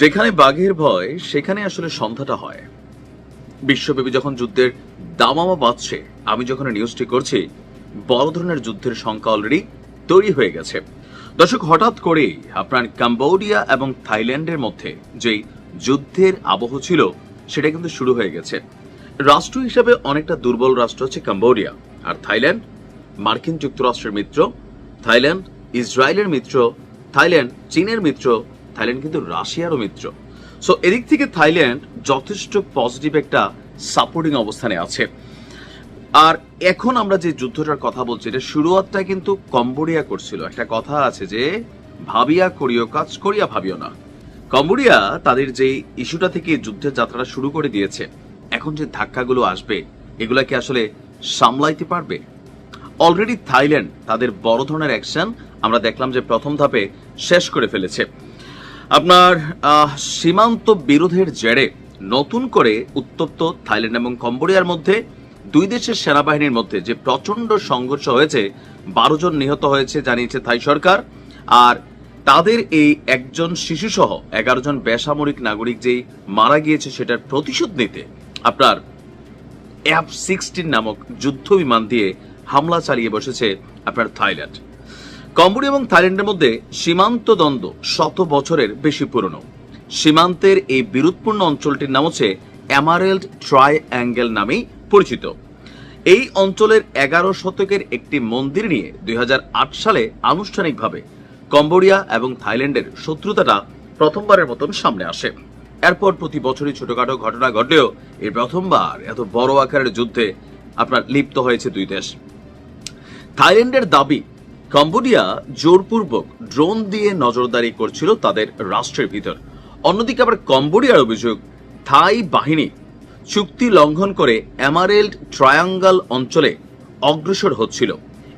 যেখানে বাঘের ভয়, সেখানে আসলে সন্ধ্যাটা হয়। বিশ্বব্যাপী যখন যুদ্ধের দামামা বাজছে, আমি যখন নিউজটি করছি, বড় ধরনের যুদ্ধের সংখ্যা অলরেডি তৈরি হয়ে গেছে। দর্শক, হঠাৎ করেই আপনার কাম্বোডিয়া এবং থাইল্যান্ডের মধ্যে যেই যুদ্ধের আবহ ছিল, সেটা কিন্তু শুরু হয়ে গেছে। রাষ্ট্র হিসেবে অনেকটা দুর্বল রাষ্ট্র হচ্ছে কাম্বোডিয়া। আর থাইল্যান্ড, মার্কিন যুক্তরাষ্ট্রের মিত্র, থাইল্যান্ড, ইসরায়েলের মিত্র, থাইল্যান্ড, চীনের মিত্র থাইল্যান্ড কিন্তু রাশিয়ারও মিত্র। সো এদিক থেকে থাইল্যান্ড যথেষ্ট পজিটিভ একটা সাপোর্টিং অবস্থানে আছে। আর এখন আমরা যে যুদ্ধটার কথা বলছি, এটা শুরুয়াতটা কিন্তু কম্বোডিয়া করছিল। একটা কথা আছে যে, ভাবিয়া করিও কাজ, করিয়া ভাবিও না। কম্বোডিয়া তাদের যে ইস্যুটা থেকে যুদ্ধের যাত্রাটা শুরু করে দিয়েছে, এখন যে ধাক্কাগুলো আসবে, এগুলা কি আসলে সামলাইতে পারবে? অলরেডি থাইল্যান্ড তাদের বড় ধরনের অ্যাকশন আমরা দেখলাম যে প্রথম ধাপে শেষ করে ফেলেছে। আপনার সীমান্ত বিরোধের জেরে নতুন করে উত্তপ্ত থাইল্যান্ড এবং কম্বোডিয়ার মধ্যে দুই দেশের সেনাবাহিনীর মধ্যে যে প্রচণ্ড সংঘর্ষ হয়েছে, বারো জন নিহত হয়েছে জানিয়েছে থাই সরকার। আর তাদের এই একজন শিশুসহ এগারো জন বেসামরিক নাগরিক যেই মারা গিয়েছে সেটার প্রতিশোধ নিতে আপনার এফ সিক্সটিন নামক যুদ্ধ বিমান দিয়ে হামলা চালিয়ে বসেছে আপনার থাইল্যান্ড। কম্বোডিয়া এবং থাইল্যান্ডের মধ্যে সীমান্ত দ্বন্দ্ব শত বছরের বেশি পুরনো। সীমান্তের এই বিরোধপূর্ণ অঞ্চলটির নাম হচ্ছে অ্যামারেল্ড ট্রাই অ্যাঙ্গেল নামেই পরিচিত। এই অঞ্চলের এগারো শতকের একটি মন্দির নিয়ে দুই হাজার আট সালে আনুষ্ঠানিকভাবে কম্বোডিয়া এবং থাইল্যান্ডের শত্রুতাটা প্রথমবারের মতন সামনে আসে। এরপর প্রতি বছরই ছোটখাটো ঘটনা ঘটলেও এই প্রথমবার এত বড় আকারের যুদ্ধে আপনার লিপ্ত হয়েছে দুই দেশ। থাইল্যান্ডের দাবি কম্বোডিয়া জোরপূর্বক ড্রোন দিয়ে নজরদারি করছিল তাদের রাষ্ট্রের ভিতর। অন্যদিকে আবার কম্বোডিয়ার অভিযোগ, থাই বাহিনী চুক্তি লঙ্ঘন করে অ্যামারেল্ড ট্রায়াঙ্গাল অঞ্চলে অগ্রসর হচ্ছিল।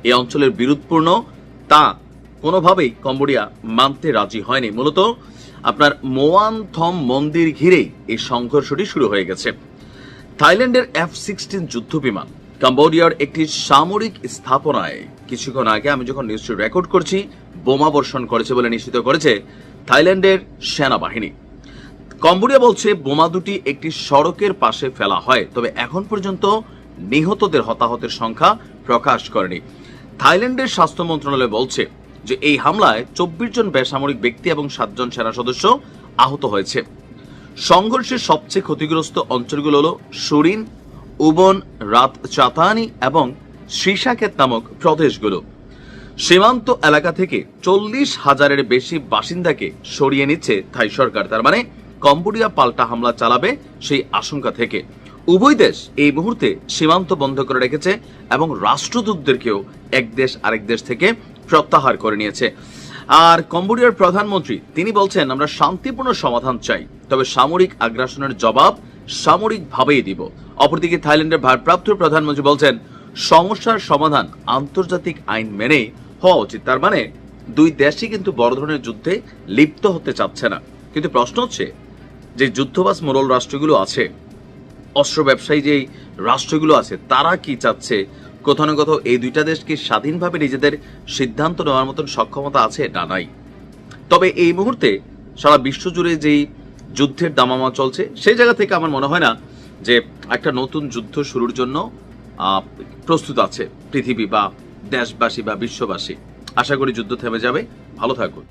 এই অঞ্চলের বিরোধপূর্ণ তা কোনোভাবেই কম্বোডিয়া মানতে রাজি হয়নি। মূলত আপনার মোয়ান থম মন্দির ঘিরেই এই সংঘর্ষটি শুরু হয়ে গেছে। থাইল্যান্ডের এফ সিক্সটিন যুদ্ধ বিমান কম্বোডিয়ার একটি সামরিক স্থাপনায় কিছুক্ষণ আগে আমি যখন নিউজটি রেকর্ড করছি, বোমা বর্ষণ করেছে বলে নিশ্চিত করেছে থাইল্যান্ডের সেনাবাহিনী। কম্বোডিয়া বলছে, বোমা দুটি একটি সড়কের পাশে ফেলা হয়, তবে এখন পর্যন্ত নিহতদের হতাহতের সংখ্যা প্রকাশ করেনি। থাইল্যান্ডের স্বাস্থ্য মন্ত্রণালয় বলছে যে, এই হামলায় চব্বিশ জন বেসামরিক ব্যক্তি এবং সাতজন সেনা সদস্য আহত হয়েছে। সংঘর্ষের সবচেয়ে ক্ষতিগ্রস্ত অঞ্চলগুলো হল সুরিন উবন, রাত চাতানি এবং শ্রীশাকেত নামক প্রদেশগুলো। সীমান্ত এলাকা থেকে চল্লিশ হাজারের বেশি বাসিন্দাকে সরিয়ে নিচ্ছে থাই সরকার। তার মানে কম্বোডিয়া পাল্টা হামলা চালাবে সেই আশঙ্কা থেকে। উভয় দেশ এই মুহূর্তে সীমান্ত বন্ধ করে রেখেছে এবং রাষ্ট্রদূতদেরকেও এক দেশ আরেক দেশ থেকে প্রত্যাহার করে নিয়েছে। আর কম্বোডিয়ার প্রধানমন্ত্রী, তিনি বলছেন, আমরা শান্তিপূর্ণ সমাধান চাই। তবে সামরিক আগ্রাসনের জবাব সামরিকভাবেই দিব। অপরদিকে থাইল্যান্ডের ভারপ্রাপ্ত প্রধানমন্ত্রী বলছেন, সমস্যার সমাধান আন্তর্জাতিক আইন মেনে হওয়া উচিত। তার মানে দুই দেশই কিন্তু বড় ধরনের যুদ্ধে লিপ্ত হতে চাচ্ছে না। কিন্তু প্রশ্ন হচ্ছে, যে যুদ্ধবাস মোরল রাষ্ট্রগুলো আছে, অস্ত্র ব্যবসায়ী যেই রাষ্ট্রগুলো আছে, তারা কি চাচ্ছে? কোথাও না কোথাও এই দুইটা দেশ কি স্বাধীনভাবে নিজেদের সিদ্ধান্ত নেওয়ার মতন সক্ষমতা আছে না নাই? তবে এই মুহূর্তে সারা বিশ্বজুড়ে যেই যুদ্ধের দামামা চলছে। সেই জায়গা থেকে আমার মনে হয় না যে একটা নতুন যুদ্ধ শুরুর জন্য প্রস্তুত আছে পৃথিবী বা দেশবাসী বা বিশ্ববাসী। আশা করি যুদ্ধ থেমে যাবে। ভালো থাকুন।